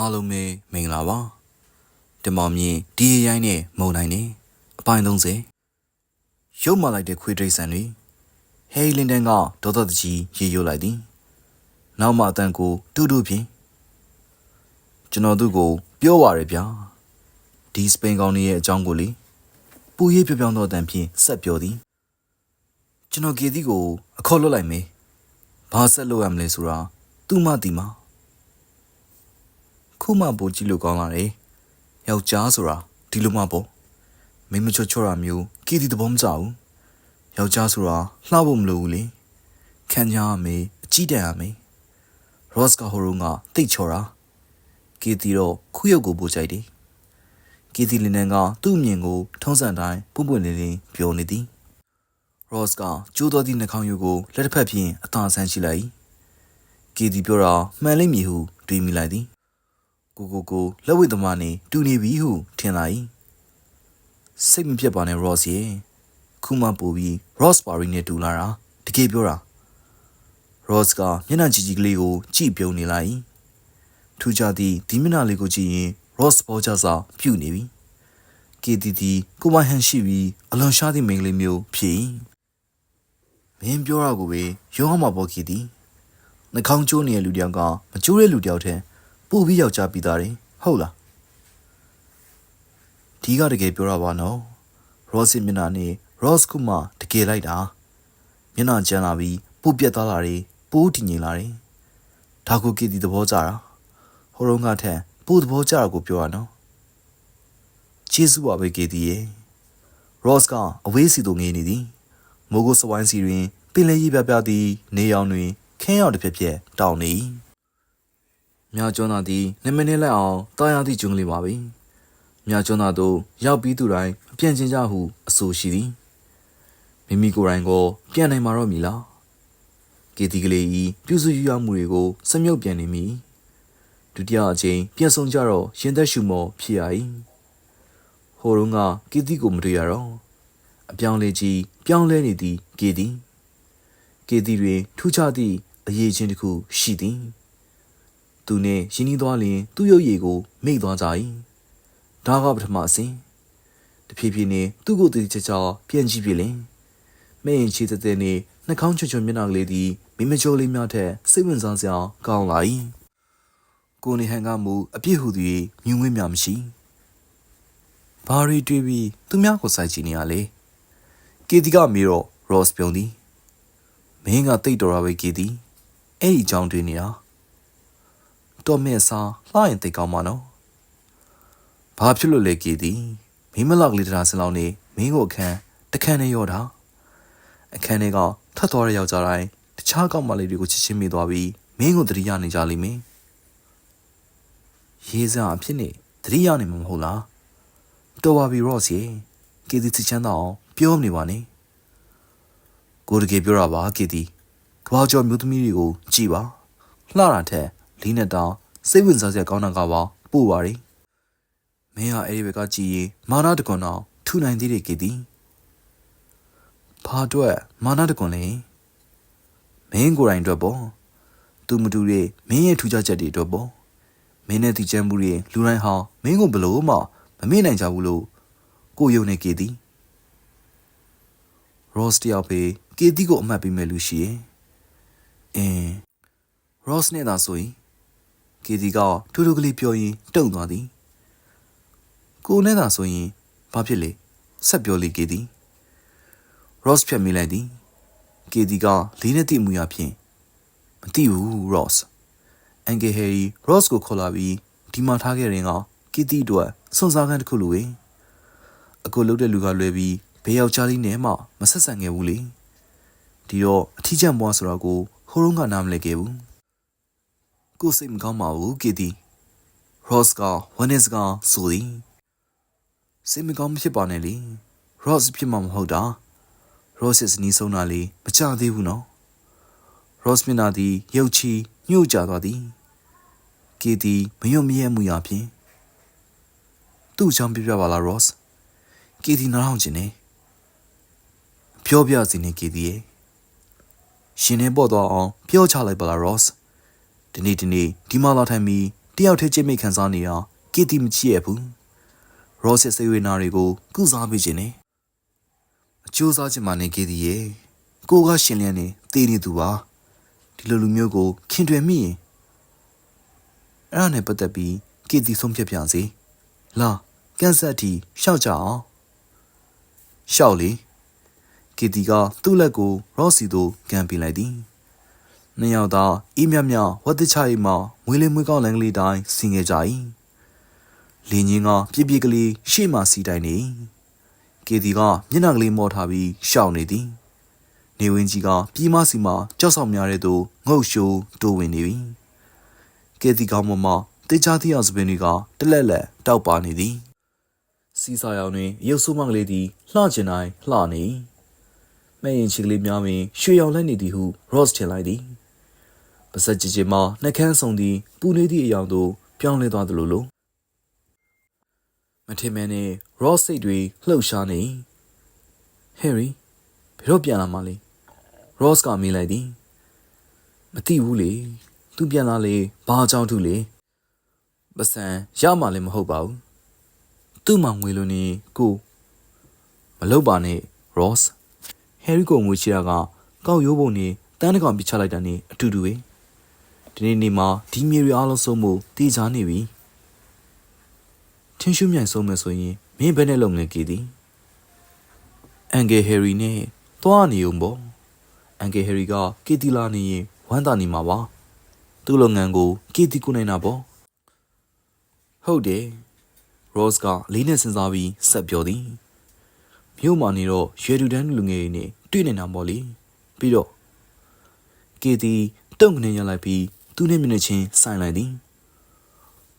အားလုံးပဲမင်္ဂလာပါတမောင်မြင်ဒီရိုင်းနဲ့မုံနိုင်နေအပိုင်း30ရုပ်မှလိုက်တဲ့ခွေးဒိတ်ဆန်တွေဟေးလင်တန်ကဒေါသတကြီးရေရွတ်လိုက်သည်နောက်မှအတန်ကိုတူတူဖြင့်ကျွန်တော်သူ့ကိုပြောပါရဗျာဒီစပိန်ကောင်ရဲ့အကြောင်းကိုလေပူရေးပြောပြောင်းသောအတန်ဖြင့်ဆက်ပြောသည်ကျွန်တော်ကေသီကိုအခေါ်လွတ်လိုက်မေးဘာဆက်လုပ်ရမလဲဆိုတာသူ့မတီမှာ ခုမှပိုကြည့်လို့ကောင်းလာတယ်။ယောက်ျားဆိုတာဒီလိုမှပေါ့။မိန်းမချောချောတာမျိုးကီဒီသဘောမကျဘူး။ယောက်ျားဆိုတာလှဖို့မလိုဘူးလေ။ခံကြရမေးအကြည့်တန်ရမေး။ Ross ကဟိုရုံးကတိတ်ချောတာ။ကီဒီတော့ခုရုပ်ကိုပို့ကြိုက်တယ်။ကီဒီလင်းနန်ကသူ့အမြင်ကိုထုံးစံတိုင်းပွပွလင်းလင်းပြောနေသည်။ Ross ကကျိုးတော်သည့်နှာခေါင်းယူကိုလက်တစ်ဖက်ဖြင့်အသာဆန်းရှိလိုက်။ကီဒီပြောတာမှန်လိမ့်မည်ဟုတွေးမိလိုက်သည်။ ကိုကိုကိုလက်ဝိတ်သမားနေတူနေပြီဟုထင်လာ၏စိတ်မပြတ်ပါနဲ့ Ross ရေခုမှပို့ပြီး Ross Barry နဲ့တူလာတာတကယ်ပြောတာ Ross ကမျက်နှာကြည့်ကြည့်ကလေးကိုကြည့်ပြုံးနေလိုက်၏ထူးခြားသည့်ဒီမျက်နှာလေးကိုကြည့်ရင် Ross ပေါ်ကြစာပြုတ်နေပြီကေတီတီကိုမဟန်ရှိပြီးအလွန်ရှားသည့်မိန်းကလေးမျိုးဖြစ်၏မင်းပြောတာကိုပဲရုံးအောင်မှာပေါ့ကေတီနှာခေါင်းကျိုးနေတဲ့လူတယောက်ကမကျိုးတဲ့လူတယောက်တည်း ပို့ပြီးယောက်ျားပြီးသားတယ်ဟုတ်လားဒီကတကယ်ပြောတာပါနော်ရော့စ်မျက်နှာနဲ့ရော့စ်ကူမှတကယ်လိုက်တာမျက်နှာကျန်းလာပြီးပို့ပြက်သွားလာတယ်ပိုးတည်ငြိမ်လာတယ်ဒါကိုကီတီသဘောကျတာဟိုတုန်းကထက်ပို့သဘောကျတာကိုပြောရနော်ကျေးဇူးပါပဲကီတီရဲ့ရော့စ်ကအဝေးစီသို့ငေးနေသည်မိုးကိုစဝိုင်းစီတွင်ပင်လယ်ကြီးပြပြသည်နေရောင်တွင်ခင်းရောက်တစ်ဖြက်ဖြက်တောင်းနေ၏ မြာကျွန်းသားသည်နမနေလက်အောင်တာယာသည့်ကျွန်းကလေးပါပဲမြာကျွန်းသားတို့ရောက်ပြီးသူတိုင်းအပြန်ချင်းကြဟုအဆိုရှိသည်မိမိကိုယ်တိုင်ကိုပြန်နိုင်မှာတော့မည်လားကေတီကလေးဤပြုစုယူရမှုတွေကိုစမြုပ်ပြန်နေမိဒုတိယအချိန်ပြန်ဆုံးကြတော့ရင်သက်ရှုမောဖြစ်ရ၏ဟိုတုန်းကကေတီကိုမတွေ့ရတော့အပြောင်းလဲကြီးပြောင်းလဲနေသည်ကေတီကေတီတွင်ထူးခြားသည့်အရေးချင်းတစ်ခုရှိသည် သူနဲ့ရင်းနှီးသွားလျင်သူ့ရုပ်ရည်ကိုမိတ်သွားကြ၏ဒါကပထမအစဉ်တဖြည်းဖြည်းနဲ့သူ့ကိုယ်တည်ချာချာပြန်ကြည့်ပြလင်မဲ့ရင်ချီတဲ့တဲ့နဲ့နှာခေါင်းချွတ်ချွတ်မျက်နှာကလေးသည်မိမချိုးလေးများထက်စိတ်ဝင်စားစရာကောင်းလာ၏ကိုနေဟန်ကမူအပြစ်ဟူသည်မြူးငွေ့များမရှိဘာရီတွေးပြီးသူများကိုစိုက်ကြည့်နေရလေကေတီကမေတော့ Ross ပြုံးသည်မင်းကတိတ်တော်ရပဲကေတီအဲ့ဒီအကြောင်းတွေးနေတာ တော်မဲ့စားလှရင်သိကောင်းပါနော်။ဘာဖြစ်လို့လဲကြည်သည်မိမလောက်ကလေးတရာစလောက်နေမင်းကိုအခန်းတခန်းနဲ့ရောတာအခန်းထဲကထပ်သွားတဲ့ယောက်ျားတိုင်းတခြားကောက်မလေးတွေကိုချစ်ချင်းမိသွားပြီးမင်းကိုတတိယနေကြလိမ့်မယ်။ရေးစားအဖြစ်နဲ့တတိယနေမှာမဟုတ်လား။တော်ပါပြီရော့စီကီတီချမ်းသာအောင်ပြောမနေပါနဲ့။ကိုတကယ်ပြောတာပါကီတီကဘာကျော်မျိုးသမီးတွေကိုကြည်ပါလှတာထက် လေးနဲ့တောင်စိတ်ဝင်စားစရာကောင်းတာကပါပို့ပါရီမင်းဟာအဲ့ဒီဘက်ကကြည်ရင်မာနာတကွန်တော့ထူနိုင်သေးတယ်ကေတီဘာအတွက်မာနာတကွန်လဲမင်းကိုယ်တိုင်အတွက်ပေါ့သူမတူတဲ့မင်းရဲ့ထူးခြားချက်တွေအတွက်ပေါ့မင်းနဲ့တီချမ်းမှုတွေလူတိုင်းဟာမင်းကိုဘလို့မှမမေ့နိုင်ကြဘူးလို့ကိုယုံနေကေတီရော့စ်တယောက်ပဲကေတီကိုအမှတ်ပေးမဲ့လူရှိရင်အင်း Ross နဲ့သာဆိုရင် ကေဒီကထူးထူးကလေးပြောရင်းတုံ့သွားသည်ကိုနဲ့သာဆိုရင်ဘာဖြစ်လဲဆက်ပြောလေကေဒီ Ross ဖြတ်မိလိုက်သည်ကေဒီကလေးနဲ့တည်မှုရဖြင့်မသိဘူး Ross အန်ကယ်ဟယ်ရီ Ross ကိုခေါ်လာပြီးဒီမှာထားခဲ့ရင်ကကေဒီတို့စွန်စားခန်းတစ်ခုလိုပဲအကိုလှုပ်တဲ့လူကလွယ်ပြီးဘယ်ယောက်ျားလေးနဲ့မှမဆက်ဆံခဲ့ဘူးလေဒီတော့အထီးကျန်ဘွားဆိုတော့ကိုဟိုးရုံးကနားမလဲခဲ့ဘူး ကိုယ်စိတ်မကောင်းပါဘူးကီတီရော့စ်ကဝနစ်ကဆိုသည်စိတ်မကောင်းမဖြစ်ပါနဲ့လေရော့စ်ဖြစ်မှာမဟုတ်တာရော့စ်ရဲ့နီးဆုံးတာလေမကြသေးဘူးနော်ရော့စ်မျက်နှာသည်ရုပ်ချီညှို့ကျသွားသည်ကီတီမယုံမရဲမှုရဖြင့်သူ့ချောင်းပြပြပါလားရော့စ်ကီတီနားထောင်ခြင်းနဲ့ပြောပြစီနေကီတီရဲ့ရှင်နေပေါ်တော့အောင်ပြောချလိုက်ပါလားရော့စ် ဒီနေ့ဒီနေ့ဒီမှာလာထိုင်ပြီးတယောက်တည်းချင်းမိတ်ခံစားနေတာကေတီမကြည့်ရဘူးရော့စ်စေဝေနာတွေကိုကုစားပေးခြင်းနဲ့အကျိုးစားခြင်းမနေကေတီရဲ့ကိုကရှင်လျက်နေတည်နေသူပါဒီလိုလူမျိုးကိုခင်တွယ်မိရင်အဲ့ဒါနဲ့ပတ်သက်ပြီးကေတီဆုံးဖြတ်ပြစီလာကန်ဆက်တီရှောက်ကြအောင်ရှောက်လေကေတီကသူ့လက်ကိုရော့စီသို့ကန်ပေးလိုက်သည် နှစ်ယောက်သားအီးမြမြဝတ်တချအိမ်မှာမွေးလေးမွေးကောင်းလန်ကလေးတိုင်းဆင်ခဲ့ကြ၏လင်းကြီးကပြပြကလေးရှေ့မှစီတိုင်းနေကေတီကမျက်နှာကလေးမော့ထားပြီးရှောက်နေသည်နေဝင်းကြီးကပြီးမစီမှာကြောက်ဆောင်များတဲ့သူငုတ်ရှိုးတိုးဝင်နေပြီကေတီကောင်မမတေချာတိအောင်စပင်းတွေကတလက်လက်တောက်ပါနေသည်စီစာရောင်တွင်ရုပ်ဆိုးမကလေးသည်လှကျင်တိုင်းလှနေမဲ့ရင်ချီကလေးများပင်ရွှေရောင်လိုက်နေသည်ဟု Ross ထင်လိုက်သည် ပါစက်ကြည်ကြည်မှနှကန်းဆောင်သည်ပူနေသည့်အယောင်သို့ပြောင်းလဲသွားသလိုလိုမထင်မဲနဲ့ Ross စိတ်တွေလှုပ်ရှားနေ Harry ဘယ်တော့ပြန်လာမှလဲ Ross ကမေးလိုက်သည်မသိဘူးလေသူပြန်လာလေဘာအကြောင်းထုလေပစံရမှလည်းမဟုတ်ပါဘူးသူ့မှာငွေလိုနေကိုမလုပ်ပါနဲ့ Ross Harry ကိုငွေချရာကကောက်ရိုးပုံနေတန်းတကောင်ပြချလိုက်တာနေအတူတူပဲ ဒီနေ့နေ့မှာဒီမြေရီအားလုံးဆုံးမှုတည်ချနေပြီထင်းရှုမြိုင်ဆုံးမယ်ဆိုရင်မင်းဘယ်နဲ့လုပ်မလဲကြည်သည်အန်ဂယ်ဟယ်ရီနဲ့သွားနေုံပေါ့အန်ဂယ်ဟယ်ရီကကီတီလာနေရင်ဝမ်းသာနေမှာပါသူ့လုပ်ငန်းကိုကီတီကိုနိုင်တာပေါ့ဟုတ်တယ်ရော့စ်ကလေးနဲ့စဉ်းစားပြီးဆက်ပြောသည်မြို့မှာနေတော့ရွယ်တူတန်းလူငယ်တွေနဲ့တွေ့နေတာပေါ့လေပြီးတော့ကီတီတုံကနေရလိုက်ပြီး သူ့နဲ့မျက်နှာချင်းဆိုင်လိုက်သည်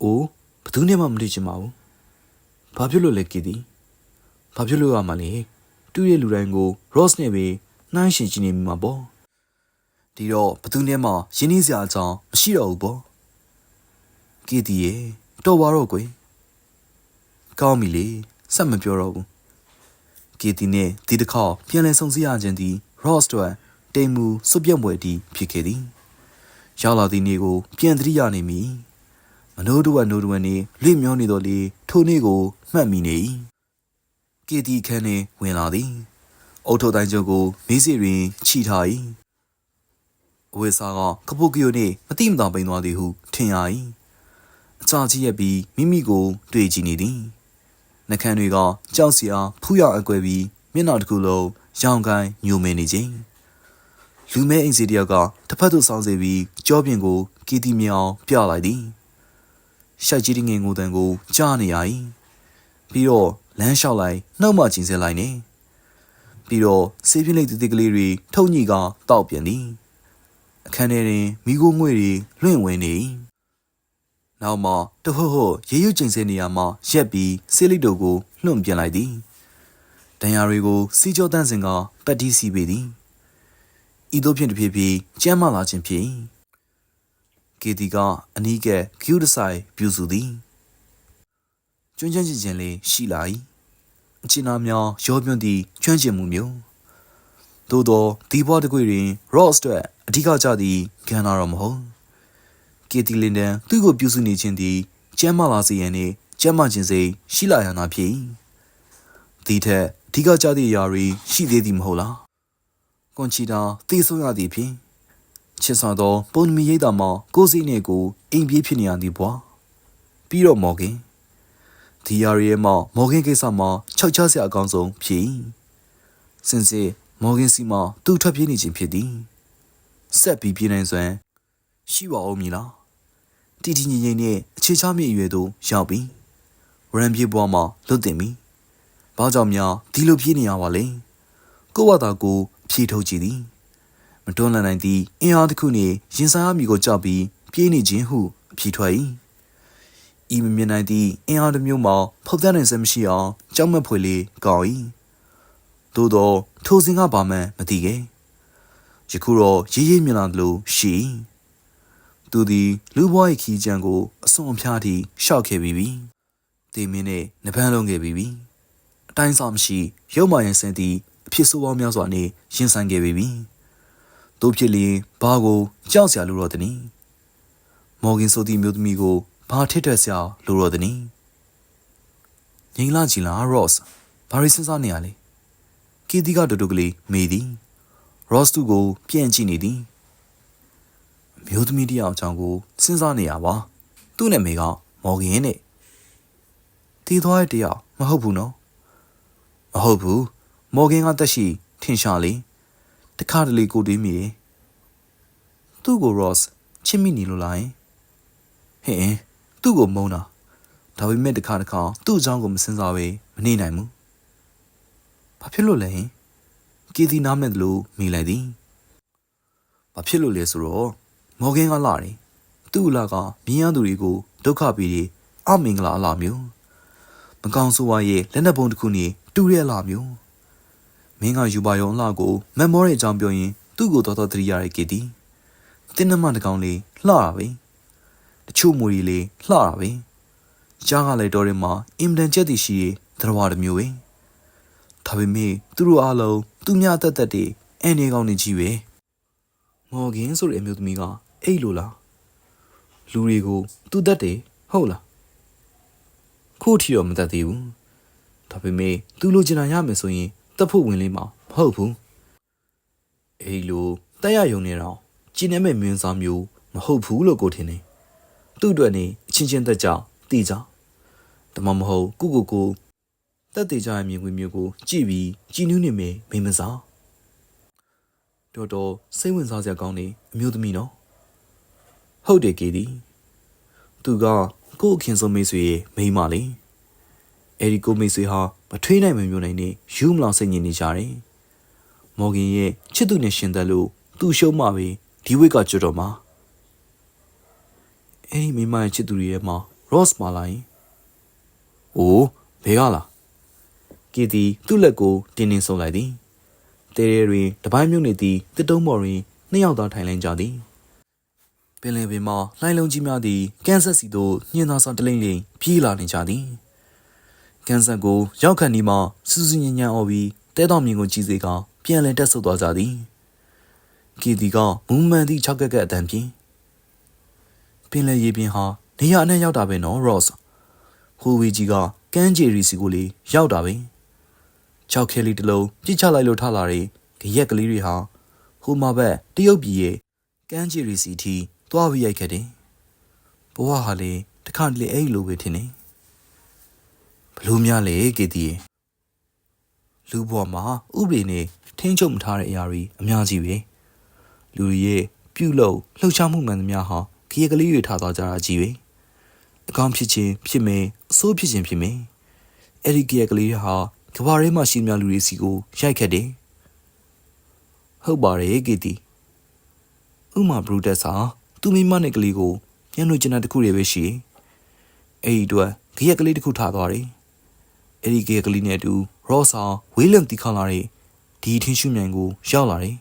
အိုးဘသူနဲ့မှမတွေ့ချင်ပါဘူးဘာဖြစ်လို့လဲကီတီဘာဖြစ်လို့ရမှာလဲတူရဲ့လူတိုင်းကို Ross နဲ့ပဲနှိုင်းရှင်ကြည့်နေမိမှာပေါ့ဒီတော့ဘသူနဲ့မှရင်းနှီးစရာအကြောင်းမရှိတော့ဘူးပေါ့ကီတီရဲ့တော်ပါတော့ကွယ်ကောင်းပြီလေစက်မပြောတော့ဘူးကီတီနဲ့ဒီတစ်ခေါက်ပြန်လည်ဆုံစည်းရခြင်းသည် Ross တို့တိမ်မူစွပြက်မွယ်တီဖြစ်ခဲ့သည် ရောက်လာသည့်နေ့ကိုပြန်သတိရနေမိမနိုးတို့ကနိုးတို့နေလိမျောနေတော့လေထိုနေ့ကိုမှတ်မိနေ၏ကီတီခန်းနှင့်ဝင်လာသည်အုတ်ထုတ်တိုင်းကျုပ်ကိုမေးစီတွင်ခြိထား၏အဝေစာကကပုတ်ကီယိုနှင့်မတိမတာပိန်သွားသည်ဟုထင်ရ၏အချာကြီးရက်ပြီးမိမိကို တွေ့ကြည့်နေသည်နှကန်းတွေကကြောက်စရာဖူးရအကွယ်ပြီးမျက်နှာတစ်ခုလုံးရောင်ကိုင်းညိုမင်နေခြင်း လူမဲအိမ်စီတယောက်ကတစ်ဖက်သို့ဆောင်းစေပြီးကြောပြင်ကိုကီတီမြောင်ပြလိုက်သည်ရှိုက်ကြီးငင်ငိုတန်ကိုကြားနေရ၏ပြီးတော့လမ်းလျှောက်လိုက်နှုတ်မှကျင်စဲလိုက်နေပြီးတော့ဆေးပြင်းလိုက်တည်တည်ကလေးတွေထုံညိကတောက်ပြန်သည်အခန်းထဲတွင်မိโกငွေတွေလွင့်ဝင်နေနောက်မှတဟုတ်ဟုတ်ရေရွကျင်စဲနေရမှရက်ပြီးဆေးလိတ်တို့ကိုလွှင့်ပြန်လိုက်သည်ဒဏ်ရာတွေကိုစီကြောတန်းစင်ကပတ်တီးစီပေသည် ဤသို့ဖြင့်တဖြည်းဖြည်းကျမ်းမာလာခြင်းဖြင့်ကေတီကအနီးကဲကျူးဒဆိုင်ပြူစုသည်ကျွန်းချမ်းချင်ချင်းလေးရှိလာ၏အချင်းသားများရောပြွန်းသည့်ကျွမ်းကျင်မှုမျိုးသို့သောဒီဘွားတကွေတွင် Ross အတွက်အဓိကကျသည့်ကဏ္ဍတော်မဟုတ်ကေတီလင်ဒန်သူ့ကိုပြုစုနေခြင်းသည်ကျမ်းမာလာစေရန်နှင့်ကျမ်းမာခြင်းစိတ်ရှိလာရနာဖြစ်ဒီထက်အဓိကကျသည့်အရာတွေရှိသေးသည်မဟုတ်လား ကွန်ချီတာတည်ဆုံးရသည်ဖြင့်ချစ်ဆောင်သောပုံမီရိတ်တာမှာကိုစီနဲ့ကိုအိမ်ပြေးဖြစ်နေရသည်ဘွာပြီးတော့မော်ဂင်ဒီယာရီရဲ့မှာမော်ဂင်ကိစ္စမှာခြောက်ချစရာအကောင်းဆုံးဖြစ်စင်စစ်မော်ဂင်စီမှာသူ့ထွက်ပြေးနေခြင်းဖြစ်သည်ဆက်ပြီးပြေးနိုင်စွမ်းရှိပါဦးမည်လားတီတီငင်ငင်နဲ့အခြေချမြေအရွယ်သို့ရောက်ပြီးရန်ပြေးပွားမှာလွတ်တင်ပြီဘာကြောင့်များဒီလိုပြေးနေရပါလဲကိုဝတာကို ဖြေထုတ်ကြည့်သည်မတွန်းလှန်နိုင်သည့်အင်အားတစ်ခုနှင့်ရင်ဆိုင်အမိကိုကြောက်ပြီးပြေးနေခြင်းဟုအဖြေထွက်၏ဤမမြင်နိုင်သည့်အင်အားတစ်မျိုးမှာဖောက်ပြန်နိုင်စမရှိအောင်ကြောက်မက်ဖွယ်လေးကောင်း၏သို့သောထိုစဉ်ကဘာမှမသိခဲ့ယခုတော့ရေးရေးမြင်လာသလိုရှိသူသည်လူဘွား၏ခီးချံကိုအစွန်အဖျားထိရှောက်ခဲ့ပြီးပြီတေမင်းနဲ့နှပန်းလုံးခဲ့ပြီးပြီအတိုင်းစားမရှိရုပ်မာရင်စင်သည့် အဖြစ်ဆိုးပေါင်းများစွာနှင့်ရင်ဆိုင်ခဲ့ပြီ။တို့ဖြစ်လျင်ဘာကိုကြောက်စရာလိုတော့တနည်း။မော်ဂင်ဆိုသည့်မျိုးသမီးကိုဘာထစ်ထွက်စရာလိုတော့သည်နီငိန်လာကြည်လား Ross ဘာရီစဉ်းစားနေရလဲကီတီကတူတူကလေးမေးသည် Ross သူ့ကိုပြန်ကြည့်နေသည်အမျိုးသမီးတစ်ယောက်အကြောင်းကိုစဉ်းစားနေရပါသူ့နာမည်ကမော်ဂင်နဲ့တည်သွားတဲ့တယောက်မဟုတ်ဘူးနော်မဟုတ်ဘူး မော်ဂင်ကတက်ရှိထင်ရှားလေတခါတလေကိုတွေးမိတယ်သူ့ကို Ross ချစ်မိနေလို့လားယင်ဟင်သူ့ကိုမုန်းတာဒါပေမဲ့တခါတခါသူ့အကြောင်းကိုမစင်စားပဲမနေနိုင်ဘူးဘာဖြစ်လို့လဲဟင်ကီဒီနားမဲ့လို့မိလိုက်သည်ဘာဖြစ်လို့လဲဆိုတော့မော်ဂင်ကလာတယ်သူ့အလာကမြင်းရသူတွေကိုဒုက္ခပေးတယ်အမင်္ဂလာအလားမျိုးမကောင်းဆိုးဝါးရဲ့လက်နက်ပုံတစ်ခုနေတူတဲ့အလားမျိုး မင်းကယူပါရောအလားကိုမက်မောရဲ့အကြောင်းပြောရင်သူ့ကိုတော်တော်သတိရတဲ့ကီတီတင်းနှမတစ်ကောင်လေးလှတာပဲတချို့မူရီလေးလှတာပဲကြားကလည်းတော်ရင်မှာအင်မတန်ကြက်တည်ရှိရဲ့သရဝတစ်မျိုးပဲဒါပေမဲ့သူတို့အားလုံးသူများတက်တက်တွေအန်နေကောင်းနေကြီးပဲမော်ဂင်ဆိုတဲ့အမျိုးသမီးကအဲ့လိုလားလူတွေကိုသူတက်တယ်ဟုတ်လားခုထီတော့မတက်သေးဘူးဒါပေမဲ့သူလိုချင်တာရမယ်ဆိုရင် တက်ဖို့ဝင်လေးမှာမဟုတ်ဘူးအဲ့လိုတက်ရယုံနေတော့ကျင်းနေမဲ့မင်းစားမျိုးမဟုတ်ဘူးလို့ကိုထင်နေသူ့အတွက်နေအချင်းချင်းတက်ကြတည်ကြဒါမှမဟုတ်ကိုကိုကိုတက်တည်ကြရဲ့မြင်ကွင်းမျိုးကိုကြည့်ပြီးကြည်နူးနေမယ်မိမစားတော်တော်စိတ်ဝင်စားစရာကောင်းနေအမျိုးသမီးနော်ဟုတ်တယ်ကေဒီသူကကို့အခင်ဆုံးမိတ်ဆွေရဲ့မိန်းမလေး အဲ့ဒီကိုမိတ်ဆွေဟာမထွေးနိုင်မမျိုးနိုင်နေယူမလောင်စိတ်ညစ်နေကြတယ်မော်ဂင်ရဲ့ချစ်သူနဲ့ရှင်သက်လို့သူ့ရှုံးမှပဲဒီဝိတ်ကကျွတ်တော့မှာအဲ့ဒီမိန်းမရဲ့ချစ်သူတွေရဲ့မှာ Ross မလာရင်။အိုးဘယ်ကလား။ကီတီသူ့လက်ကိုတင်းတင်းဆုပ်လိုက်သည်။တဲရဲတွင်တပိုင်းမြုပ်နေသည့်တစ်တုံးပေါ်တွင်နှစ်ယောက်သားထိုင်လင်းကြသည်။ပင်လယ်ပင်မှာလှိုင်းလုံးကြီးများသည်ကန်ဆတ်စီသို့ညှင်းသားဆောင်တလိမ့်လိမ့်ပြေးလာနေကြသည်။ ကန်ဆတ်ကိုရောက်ခန့်ဒီမှာစူးစူးညံ့ညံ့အော်ပြီးတဲတော်မြင်ကိုကြည့်စေကပြန်လည်တက်ဆုပ်သွားကြသည်။ကီတီကမူးမှန်သည့်၆ကက်ကက်အတန်ဖြင့်ပင်လယ်ရေပြင်ဟာနေရအနှံ့ရောက်တာပဲနော် Ross ဟိုဝီကြီးကကန်းဂျီရီစီကိုလေရောက်တာပဲချောက်ခဲလေးတစ်လုံးပြစ်ချလိုက်လို့ထလာတဲ့ကြရက်ကလေးတွေဟာဟိုမှာဘက်တရုတ်ပြည်ရဲ့ကန်းဂျီရီစီထီသွားပြီးရိုက်ခဲ့တယ်ဘဝဟာလေတခါတလေအဲ့လိုပဲထင်နေ ဘလို့များလေကေတီရဲ့လူဘဝမှာဥပဒေနဲ့ထိန်းချုပ်မထားတဲ့အရာတွေအများကြီးပဲလူတွေရဲ့ပြုလုပ်လှုပ်ရှားမှုမှန်သမျှဟာခရီးကလေးတွေထားသွားကြတာကြီးပဲအကောင်းဖြစ်ခြင်းဖြစ်မယ်အဆိုးဖြစ်ခြင်းဖြစ်မယ်အဲ့ဒီခရီးကလေးတွေဟာကဘာရဲမှာရှိမြလူတွေစီကိုရိုက်ခတ်တယ်ဟုတ်ပါတယ်ကီတီဥမာဘရူတက်စာသူမိမနဲ့ကလေးကိုပြန်လို့ကျန်တဲ့တခုတွေပဲရှိအဲ့ဒီတော့ခရီးကလေးတစ်ခုထားသွားတယ် အဲ့ဒီခရီးကလေးနဲ့အတူရော့စာဝေးလံတီခေါလာတဲ့ဒီထင်းရှုမြိုင်ကိုရောက်လာတယ်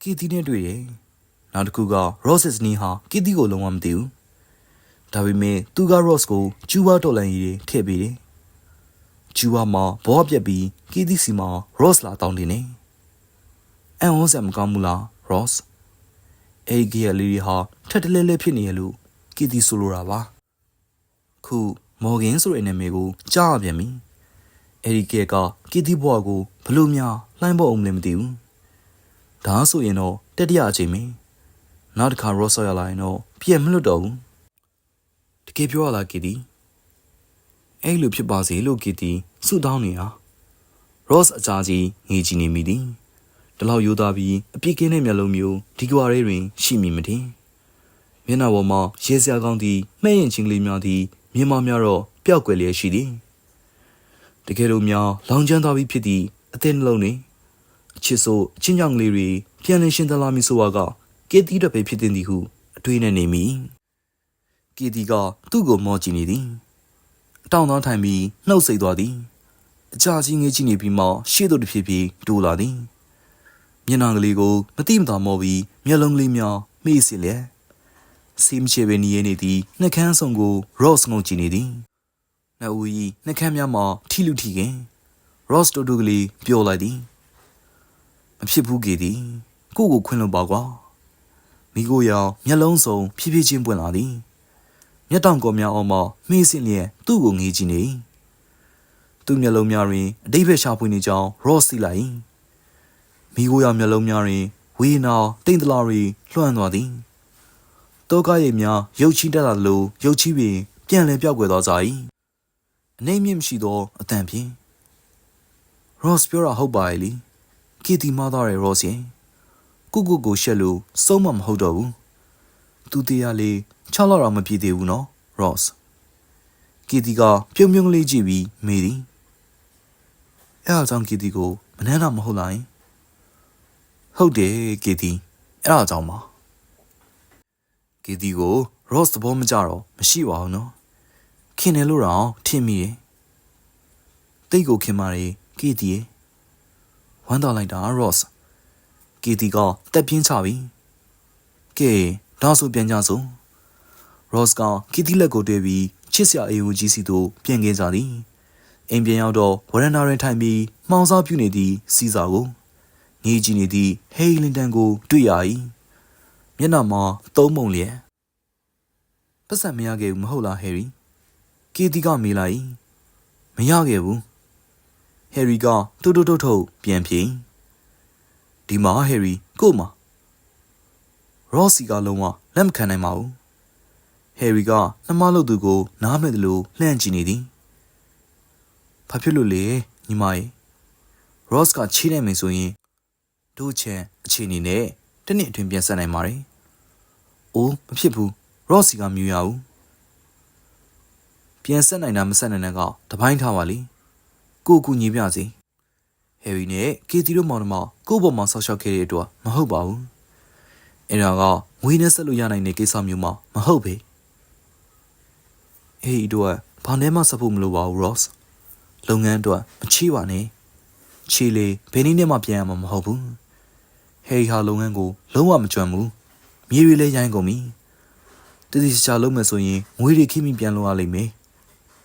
ကီတီနဲ့တွေ့တယ်နောက်တစ်ခုက Ross's နီးဟာကီတီကိုလုံးဝမသိဘူးဒါပေမဲ့သူက Ross ကိုကျူဘာတော်လန်ကြီးတွေထည့်ပေးတယ်ကျူဘာမှာဘောပြက်ပြီးကီတီစီမှာ Ross လာတောင်းတင်နေအန်ဝစံမကောင်းဘူးလား Ross အဲ့ဒီကလေးတွေဟာထက်တလဲလဲဖြစ်နေရလို့ကီတီဆိုလိုတာပါခု မော်ဂင်ဆိုတဲ့နာမည်ကိုကြားရပြန်ပြီအဲ့ဒီကဲကကီတီဘွားကိုဘလို့များလှိုင်းပေါ်အောင်လည်းမသိဘူးဒါဆိုရင်တော့တတိယအချိန်မင်းနောက်တစ်ခါ Ross ဆော်ရလာရင်တော့ပြန်မလွတ်တော့ဘူးတကယ်ပြောရလားကီတီအဲ့လိုဖြစ်ပါစေလို့ကီတီဆုတောင်းနေတာ Ross အကြာကြီးငေးကြည့်နေမိသည်ဒီလောက်ယူသားပြီးအပြစ်ကင်းတဲ့မျက်လုံးမျိုးဒီကွာရဲတွင်ရှိမိမထင်မျက်နှာပေါ်မှာရဲစရာကောင်းသည့်မှဲ့ရင်ချင်းကလေးများသည် မြင်မများတော့ပျောက်ကွယ်လျက်ရှိသည်တကယ်လို့များလောင်ကျွမ်းသွားပြီးဖြစ်သည့်အသင်းနှလုံးတွင်အချစ်ဆိုးအချင်းကြောင့်ကလေးတွေပြန်လည်ရှင်သလာမည်ဆိုပါကကီတီတော့ပဲဖြစ်တင်သည်ဟုအတွေးနဲ့နေမိကီတီကသူ့ကိုမော့ကြည့်နေသည်အတောင်သောထိုင်ပြီးနှုတ်ဆက်သွားသည်အကြာကြီးငေးကြည့်နေပြီးမှရှေ့သို့တစ်ဖြည်းဖြည်းတိုးလာသည်မျက်နှာကလေးကိုမတိမတာမော့ပြီးမျက်လုံးကလေးများမေ့စီလျက် စီမချေပဲနေရနေသည်နှကန်းဆောင်ကို Ross ငုံကြည့်နေသည်နှအူကြီးနှကန်းများမှာထိလူထိခင် Ross တို့တို့ကလေးပြောလိုက်သည်မဖြစ်ဘူးကေသည်ကိုကိုခွင့်လို့ပါကွာမိကိုရောင်မျက်လုံးစုံဖြည်းဖြည်းချင်းပွင့်လာသည်မျက်တောင်ကောများအောင်မှမှေးစင်လျက်သူ့ကိုငေးကြည့်နေသူ့မျက်လုံးများတွင်အတိတ်ဘက်ရှာဖွေနေကြောင်း Ross သိလိုက်မိကိုရမျက်လုံးများတွင်ဝေးနာတိမ်တလာရီလွှမ်းသွားသည် တောကရိပ်များရုပ်ချီတက်လာသလိုရုပ်ချီပင်ပြန်လည်ပြောက်ကွယ်သွားကြ၏အနေမြင့်မရှိသောအတန်ဖြင့် Ross ပြောတာဟုတ်ပါရဲ့လေကီတီမသားရဲ့ Ross ရဲ့ကုကုကိုရှက်လို့စုံမမဟုတ်တော့ဘူးသူတရားလေး6လောက်တော့မပြည့်သေးဘူးနော် Ross ကီတီကပြုံးပြုံးလေးကြည့်ပြီးမေးသည်အဲအကြောင့်ကီတီကိုမနှမ်းတော့မဟုတ်လားယင်ဟုတ်တယ်ကီတီအဲ့အကြောင်းပါ ကီတီကို Ross သဘောမကျတော့မရှိပါဘူးနော်ခင်တယ်လို့တော့ထင်မိတယ်တိတ်ကိုခင်မာတယ်ကီတီရဲ့ဝမ်းတော်လိုက်တာ Ross ကီတီကတက်ပြင်းချပြီကဲဒါဆိုပြန်ကြစို့ Ross ကကီတီလက်ကိုတွေ့ပြီးချစ်စရာအေယိုကြီးစီသို့ပြန်ခဲ့ကြသည်အိမ်ပြန်ရောက်တော့ဝရန်နာတွင်ထိုင်ပြီးမှောင်စားပြုနေသည့်စီစာကိုငေးကြည့်နေသည့်ဟေးလင်တန်ကိုတွေ့ရ၏ မျက်နှာမှာသုံးမုံလျက်ပတ်စံမရခဲ့ဘူးမဟုတ်လားဟယ်ရီကီတီကမေးလိုက်မရခဲ့ဘူးဟယ်ရီကတူတူတုတ်ထုတ်ပြန်ဖြေဒီမှာဟယ်ရီကို့မှာရော့စီကလုံးဝလက်မခံနိုင်ပါဘူးဟယ်ရီကနှမလို့သူကို နားမဲ့တယ်လို့လှမ်းကြည့်နေသည်ဘာဖြစ်လို့လဲညီမရဲ့ရော့စ်ကချီးနိုင်မယ်ဆိုရင်တို့ချန်အခြေအနေနဲ့ တနည်းအတွင်းပြန်ဆက်နိုင်ပါတယ်။အိုးမဖြစ်ဘူးရော့စီကမြူရဘူးပြန်ဆက်နိုင်တာမဆက်နိုင်တဲ့ကတပိုင်းထားပါလေကိုကူညီပြစီဟယ်ရီနဲ့ကေတီတို့မောင်နှမကို့ဘော်မှာဆောက်ရှောက်ခဲ့တဲ့အတွက်မဟုတ်ပါဘူးအဲ့ဒါကငွေနဲ့ဆက်လို့ရနိုင်တဲ့ကိစ္စမျိုးမှမဟုတ်ပဲအေးတို့ကဘာနဲ့မှဆက်ဖို့မလိုပါဘူး Ross လုပ်ငန်းအတွက်မချီးပါနဲ့ချီလေဘယ်နည်းနဲ့မှပြန်ရမှာမဟုတ်ဘူး ဟယ်ရီဟာလုပ်ငန်းကိုလုံးဝမကြွဘူးမြေတွေလည်းရိုင်းကုန်ပြီတတိချာလုံးမယ်ဆိုရင်ငွေတွေခိမိပြန်လို့ရလိမ့်မယ်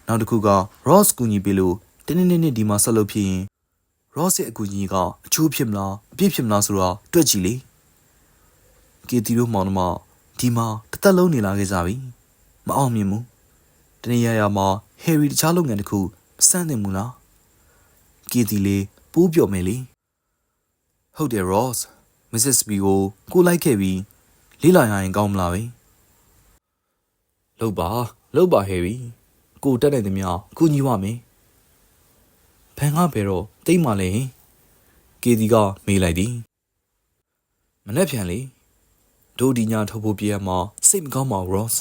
နောက်တစ်ခုက Ross ကူညီပေးလို့တင်းတင်းတင်းဒီမှာဆက်လုပ်ဖြစ်ရင် Ross ရဲ့အကူအညီကအချိုးဖြစ်မလားအပြစ်ဖြစ်မလားဆိုတော့တွက်ကြည့်လေကီတီတို့မောင်နှမဒီမှာတစ်သက်လုံးနေလာခဲ့ကြပြီမအောင်မြင်ဘူးတနေ့ရရမှာဟယ်ရီတခြားလုပ်ငန်းတစ်ခုမစမ်းသင့်ဘူးလားကီတီလေးပိုးပြော်မယ်လေဟုတ်တယ် Ross Mrs. B ကိုကိုလိုက်ခဲ့ပြီးလေးလာရရင်ကောင်းမလားပဲလောက်ပါလောက်ပါဟယ်ရီကိုတက်နိုင်သမျှကူညီပါမယ်ဖန်ကားဘယ်တော့တိတ်မှလဲကေဒီကမေးလိုက်သည်မနေ့ပြန်လေဒိုဒီညာထုတ်ဖို့ပြရမှာစိတ်မကောင်းပါဘူး Ross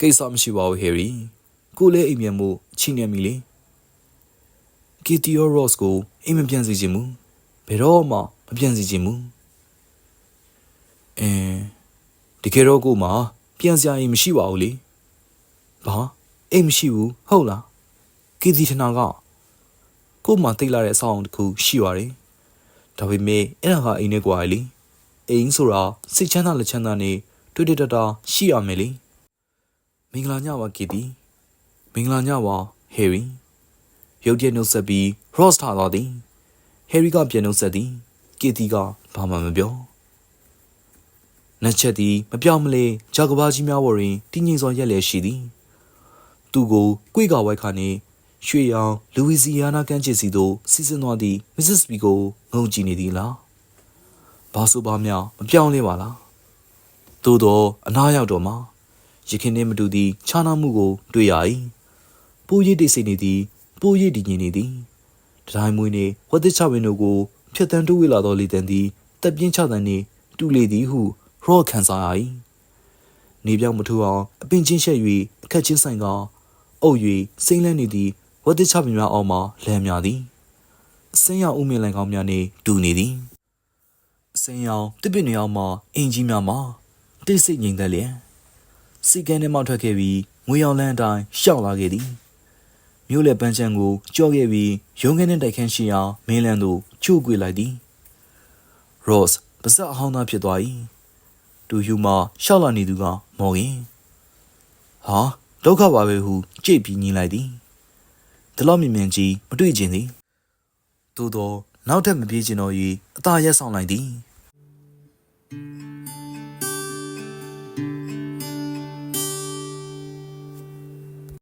ကိစ္စမရှိပါဘူး Harry ကိုလည်းအိမ်ပြန်မှုချိနေမိလေကီတီယော Ross ကိုအိမ်မပြန်စီခြင်းမူဘယ်တော့မှ မပြန်စီခြင်းမူအင်းဒီကေတော့ကိုမှပြန်စရာအိမ်မရှိပါဘူးလေဘာအိမ်မရှိဘူးဟုတ်လားကီတီထနာကကို့မှာတိတ်လာတဲ့အဆောက်အုံတစ်ခုရှိပါတယ်ဒါပေမဲ့အဲ့ဒါကအိမ်နဲ့ကွာလေအိမ်ဆိုတာစိတ်ချမ်းသာလက်ချမ်းသာနေတွေ့တွေ့တတာရှိရမယ်လေမင်္ဂလာညပါကီတီမင်္ဂလာညပါဟယ်ရီရုတ်တရက်နှုတ်ဆက်ပြီး Ross ထားသွားသည်ဟယ်ရီကပြန်နှုတ်ဆက်သည် ကီတီကဘာမှမပြောနက်ချက်သည်မပြောင်းမလဲဂျာကဘာကြီးများဝရင်တင်းငိမ်စွာရက်လဲရှိသည်သူ့ကိုကွေးကဝိုက်ခါနေရွှေရောင်လူဝီစီယာနာကမ်းခြေစီသို့စီးဆင်းသွားသည့်မစ္စစ်ပီကိုငုံကြည့်နေသည်လားဘာဆိုပါများမပြောင်းလဲပါလားသို့တော့အနာရောက်တော့မှရခင်နဲ့မတူသည့်ခြားနာမှုကို တွေ့ရ၏ပိုးရည်တိတ်ဆိတ်နေသည်ပိုးရည်တည်ငြိမ်နေသည်တတိုင်းမွေးနေဝတ်သစ်ချဝင်းတို့ကို ဖြတ်တန်းတိုးဝေလာသောလေတံသည်တက်ပြင်းချတန်းနှင့်တူလေသည်ဟုရော့ခန်းစားရ၏နေပြောင်မထူအောင်အပင်ချင်းရှက်၍အခက်ချင်းဆိုင်ကအုပ်၍စိမ့်လန်းနေသည့်ဝတ်တချပင်များအောက်မှလမ်းများသည်အစင်းရောင်ဥမင်လိုင်ကောင်းများနှင့်တူနေသည်အစင်းရောင်တစ်ပင်တွေအောက်မှအင်ကြီးများမှတိတ်ဆိတ်ငြိမ်သက်လျက်စီကန်းထဲမှထွက်ခဲ့ပြီးငွေရောင်လန်းအတိုင်းရှောက်လာခဲ့သည်မြို့လေပန်းချံကိုကြော့ခဲ့ပြီးရုံးခင်းနဲ့တိုက်ခန်းရှိရာမင်းလန်းသို့ ချို့ကွေလိုက်သည် Rose ပါဇက်အဟောင်းသားဖြစ်သွား၏တူယူမှရှောက်လာနေသူကမော်ရင်ဟာဒုက္ခပါပဲဟုကြိတ်ပြီးညီးလိုက်သည်ဒီလောက်မြင်မြင်ကြီးမတွေ့ခြင်းသည်သို့သောနောက်ထပ်မပြေးခြင်းတော့၍အသာရက်ဆောင်လိုက်သည်